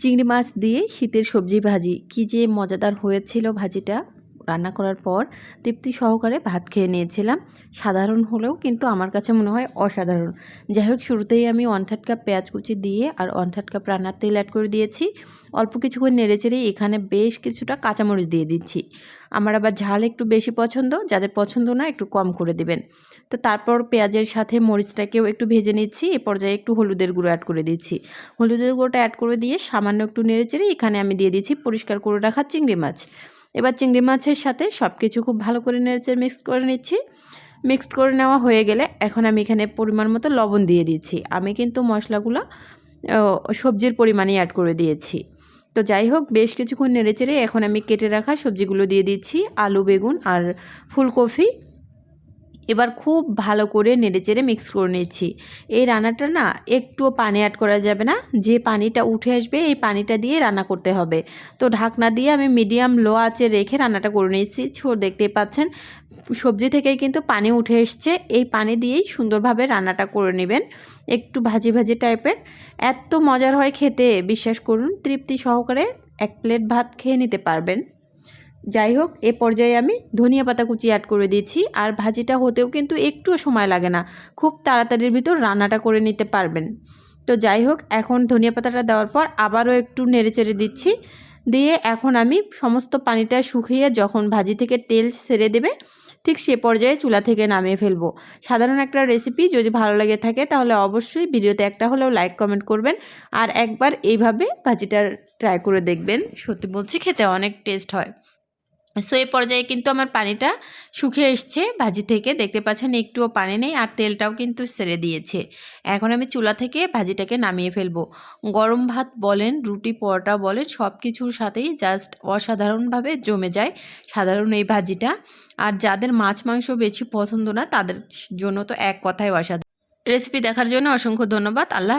চিংড়ি মাছ দিয়ে শীতের সবজি ভাজি। কি যে মজাদার হয়েছিল ভাজিটা। রান্না করার পর তৃপ্তি সহকারে ভাত খেয়ে নিয়েছিলাম। সাধারণ হলেও কিন্তু আমার কাছে মনে হয় অসাধারণ। যাই হোক, শুরুতেই আমি ওয়ান থার্ড কাপ পেঁয়াজ কুচি দিয়ে আর ওয়ান থার্ড কাপ রান্নার তেল অ্যাড করে দিয়েছি। অল্প কিছুক্ষণ নেড়েচেড়ে এখানে বেশ কিছুটা কাঁচামরিচ দিয়ে দিচ্ছি। আমার আবার ঝাল একটু বেশি পছন্দ, যাদের পছন্দ না একটু কম করে দিবেন। তো তারপর পেঁয়াজের সাথে মরিচটাকেও একটু ভেজে নিচ্ছি। এ পর্যায়ে একটু হলুদের গুঁড়ো অ্যাড করে দিচ্ছি। হলুদের গুঁড়োটা অ্যাড করে দিয়ে সামান্য একটু নেড়েচেড়ে এখানে আমি দিয়ে দিচ্ছি পরিষ্কার করে রাখা চিংড়ি মাছ। এবার চিংড়ি মাছের সাথে সব কিছু খুব ভালো করে নেড়েচে মিক্স করে নিচ্ছি। মিক্সড করে নেওয়া হয়ে গেলে এখন আমি এখানে পরিমাণ মতো লবণ দিয়ে দিচ্ছি। আমি কিন্তু মশলাগুলো সবজির পরিমাণে অ্যাড করে দিয়েছি। তো যাই হোক, বেশ কিছুক্ষণ নেড়েচেড়ে এখন আমি কেটে রাখা সবজিগুলো দিয়ে দিচ্ছি। আলু, বেগুন আর ফুলকপি। এবার খুব ভালো করে নেড়েচেড়ে মিক্স করে নিচ্ছি। এই রান্নাটা না একটুও পানি অ্যাড করা যাবে না। যে পানিটা উঠে আসবে, এই পানিটা দিয়ে রান্না করতে হবে। তো ঢাকনা দিয়ে আমি মিডিয়াম লো আঁচে রেখে রান্নাটা করে নিয়েছি। ছো, দেখতেই পাচ্ছেন, সবজি থেকেই কিন্তু পানি উঠে এসছে। এই পানি দিয়েই সুন্দরভাবে রান্নাটা করে নেবেন। একটু ভাজি ভাজি টাইপের এত মজার হয় খেতে, বিশ্বাস করুন, তৃপ্তি সহকারে এক প্লেট ভাত খেয়ে নিতে পারবেন। যাই হোক এ পর্যায়ে আমি ধনিয়া পাতা কুচি অ্যাড করে দিয়েছি। আর ভাজিটা হতেও কিন্তু একটুও সময় লাগে না। খুব তাড়াতাড়ির ভিতর রান্নাটা করে নিতে পারবেন। তো যাই হোক এখন ধনিয়া পাতাটা দেওয়ার পর আবারও একটু নেড়ে চেড়ে দিচ্ছি। দিয়ে এখন আমি সমস্ত পানিটা শুকিয়ে যখন ভাজি থেকে তেল সেরে দেবে, ঠিক সে পর্যায়ে চুলা থেকে নামিয়ে ফেলব। সাধারণ একটা রেসিপি যদি ভালো লাগে থাকে তাহলে অবশ্যই ভিডিওতে একটা হলেও লাইক কমেন্ট করবেন। আর একবার এইভাবে ভাজিটা ট্রাই করে দেখবেন। সত্যি বলছি, খেতে অনেক টেস্ট হয়। সো এই পর্যায়ে কিন্তু আমার পানিটা শুকিয়ে এসছে ভাজি থেকে। দেখতে পাচ্ছেন একটুও পানি নেই আর তেলটাও কিন্তু সেরে দিয়েছে। এখন আমি চুলা থেকে ভাজিটাকে নামিয়ে ফেলব। গরম ভাত বলেন, রুটি, পরোটা বলেন সব কিছুর সাথেই জাস্ট অসাধারণভাবে জমে যায় সাধারণ এই ভাজিটা। আর যাদের মাছ, মাংস বেশি পছন্দ না, তাদের জন্য তো এক কথায় অসাধারণ। রেসিপি দেখার জন্য অসংখ্য ধন্যবাদ। আল্লাহ